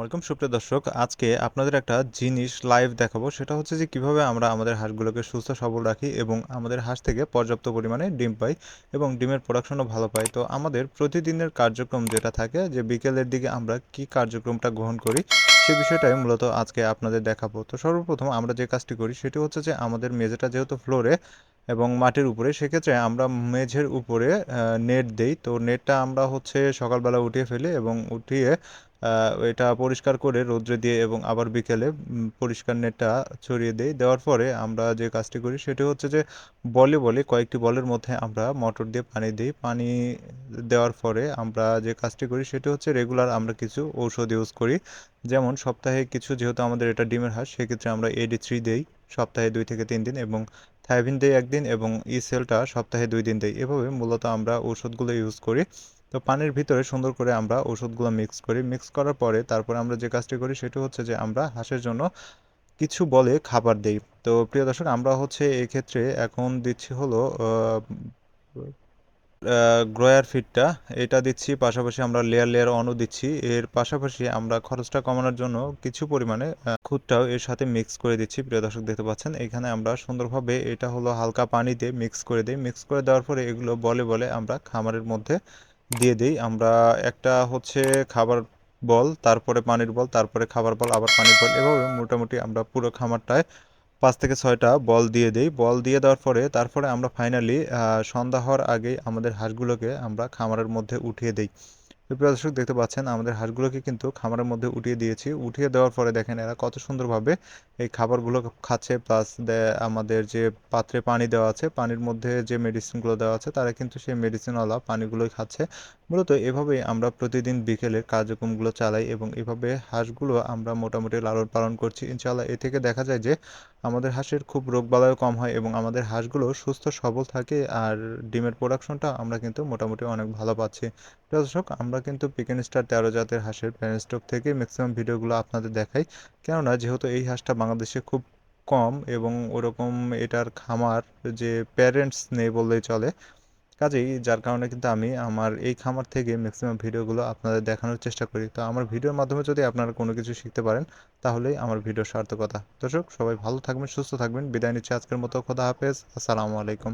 আলাইকুম। সুপ্রিয় দর্শক, আজকে আপনাদের একটা জিনিস লাইভ দেখাবো। সেটা হচ্ছে যে কীভাবে আমরা আমাদের হাঁসগুলোকে সুস্থ, সবল রাখি এবং আমাদের হাঁস থেকে পর্যাপ্ত পরিমাণে ডিম পাই এবং ডিমের প্রোডাকশনও ভালো পাই। তো আমাদের প্রতিদিনের কার্যক্রম যেটা থাকে, যে বিকেলের দিকে আমরা কি কার্যক্রমটা গ্রহণ করি, সে বিষয়টাই মূলত আজকে আপনাদের দেখাবো। তো সর্বপ্রথম আমরা যে কাজটি করি, সেটি হচ্ছে যে আমাদের মেঝেটা যেহেতু ফ্লোরে এবং মাটির উপরে, সেক্ষেত্রে আমরা মেঝের উপরে নেট দেই। তো নেটটা আমরা হচ্ছে সকালবেলা উঠিয়ে ফেলি এবং উঠিয়ে এটা পরিষ্কার করে রৌদ্রে দিয়ে এবং আবার বিকেলে পরিষ্কার নেটটা ছড়িয়ে দিই। দেওয়ার পরে আমরা যে কাজটি করি সেটি হচ্ছে যে বলে বলে কয়েকটি বলের মধ্যে আমরা মোটর দিয়ে পানি দিই। পানি দেওয়ার পরে আমরা যে কাজটি করি সেটি হচ্ছে রেগুলার আমরা কিছু ঔষধ ইউজ করি। যেমন সপ্তাহে কিছু যেহেতু আমাদের এটা ডিমের হাঁস, সেক্ষেত্রে আমরা এডি থ্রি দিই, সপ্তাহে দুই থেকে তিন দিন এবং থাইভিন দেই একদিন এবং ই সেলটা সপ্তাহে দুই দিন দেই। এভাবে মূলত আমরা ঔষধগুলো ইউজ করি। তো পানির ভিতরে সুন্দর করে আমরা ওষুধগুলো মিক্স করি। মিক্স করার পরে তারপরে আমরা যে কাজটি করি সেটি হচ্ছে যে আমরা হাঁসের জন্য কিছু বলে খাবার দেই। তো প্রিয় দর্শক, আমরা হচ্ছে এক্ষেত্রে এখন দিচ্ছি হলো গ্রয়ার ফিডটা এটা দিচ্ছি, পাশাপাশি আমরা লেয়ার লেয়ার অনও দিচ্ছি। এর পাশাপাশি আমরা খরচটা কমানোর জন্য কিছু পরিমাণে খুদটাও এর সাথে মিক্স করে দিচ্ছি। প্রিয় দর্শক, দেখতে পাচ্ছেন, এখানে আমরা সুন্দরভাবে এটা হলো হালকা পানি দিয়ে মিক্স করে দিই। মিক্স করে দেওয়ার পরে এগুলো বলে বলে আমরা খামারের মধ্যে দিয়ে দিই। আমরা একটা হচ্ছে খাবার বল, তারপরে পানির বল, তারপরে খাবার বল, আবার পানির বল এভাবে মোটামুটি আমরা পুরো খামারটায় পাঁচ থেকে ছয়টা বল দিয়ে দিই। বল দিয়ে দেওয়ার পরে তারপরে আমরা ফাইনালি সন্ধ্যা হওয়ার আগেই আমাদের হাঁসগুলোকে আমরা খামারের মধ্যে উঠিয়ে দিই। প্রিয় দর্শক দেখতে পাচ্ছেন, আমাদের হাঁসগুলোকে কিন্তু খামারের মধ্যে উঠিয়ে দিয়েছি। উঠিয়ে দেওয়ার পরে দেখেন এরা কত সুন্দরভাবে এই খাবারগুলো খাচ্ছে প্লাস আমাদের যে পাত্রে পানি দেওয়া আছে, পানির মধ্যে যে মেডিসিনগুলো দেওয়া আছে, তারা কিন্তু সেই মেডিসিনওয়ালা পানিগুলোই খাচ্ছে। মূলত এভাবেই আমরা প্রতিদিন বিকেলের কার্যক্রমগুলো চালাই এবং এভাবে হাঁসগুলো আমরা মোটামুটি লালন পালন করছি। ইনশাআল্লাহ এ থেকে দেখা যায় যে আমাদের হাঁসের খুব রোগবালাইও কম হয় এবং আমাদের হাঁসগুলো সুস্থ, সবল থাকে আর ডিমের প্রোডাকশনটা আমরা কিন্তু মোটামুটি অনেক ভালো পাচ্ছি। দর্শক, আমরা কিন্তু পিকেন স্টার তেরো জাতের হাঁসের প্যান স্টক থেকে ম্যাক্সিমাম ভিডিওগুলো আপনাদের দেখাই। কেননা, যেহেতু এই হাঁসটা বাংলাদেশে খুব কম এবং ওরকম এটার খামার যে প্যারেন্টস নেই বললেই চলে, কাজেই যার কারণে কিন্তু আমি আমার এই খামার থেকে ম্যাক্সিমাম ভিডিওগুলো আপনাদের দেখানোর চেষ্টা করি। তো আমার ভিডিওর মাধ্যমে যদি আপনারা কোনো কিছু শিখতে পারেন, তাহলেই আমার ভিডিও সার্থকতা। দর্শক, সবাই ভালো থাকবেন, সুস্থ থাকবেন। বিদায় নিচ্ছি আজকের মতো। খোদা হাফেজ। আসসালামু আলাইকুম।